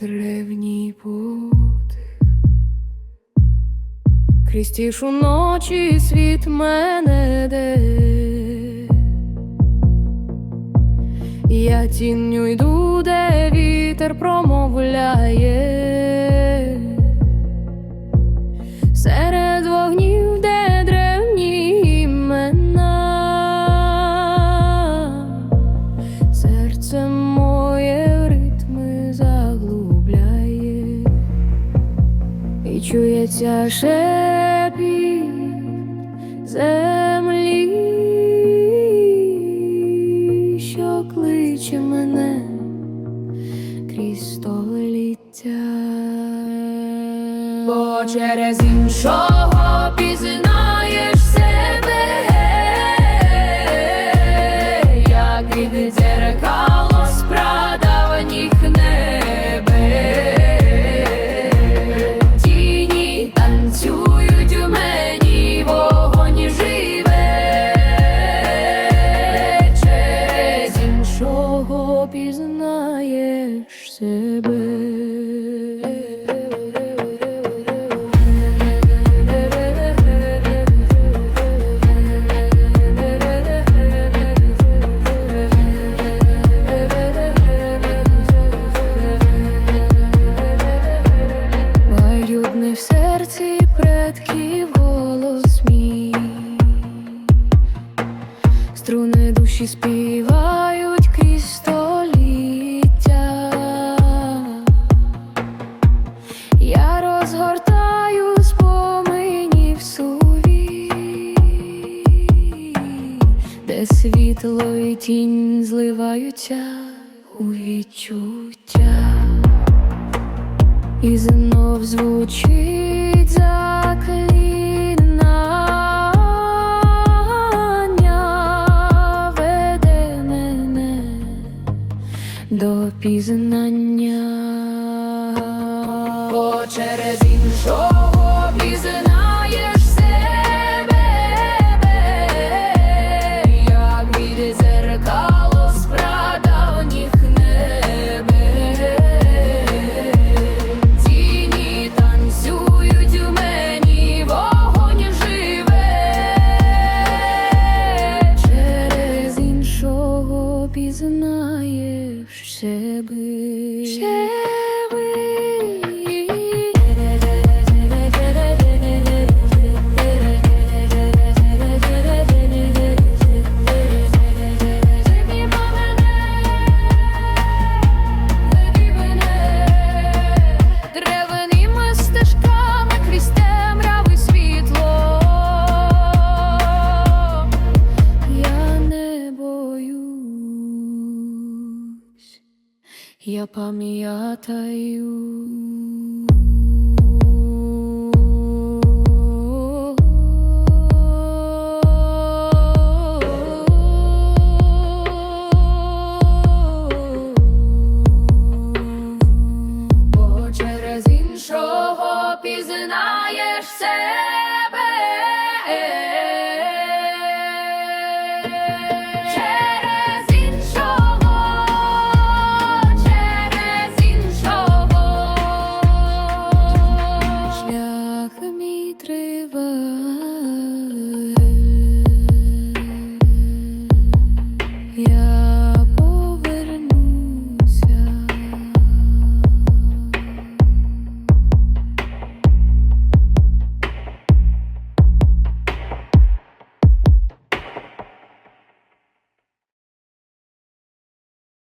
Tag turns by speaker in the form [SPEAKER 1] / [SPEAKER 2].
[SPEAKER 1] древній подих крізь тішу ночі світ мене де, я тінню йду, де вітер промовляє. Чується шепіт землі, що кличе мене крізь століття, бо через іншого пізнаєш пізнаєш себе. В серці предків голос мій, струни душі співають світло і тінь зливаються у відчуття. І знов звучить заклинання, веде мене до пізнання, бо через іншого іншого пізнаєш я пам'ятаю. Бо через іншого пізнаєш себе,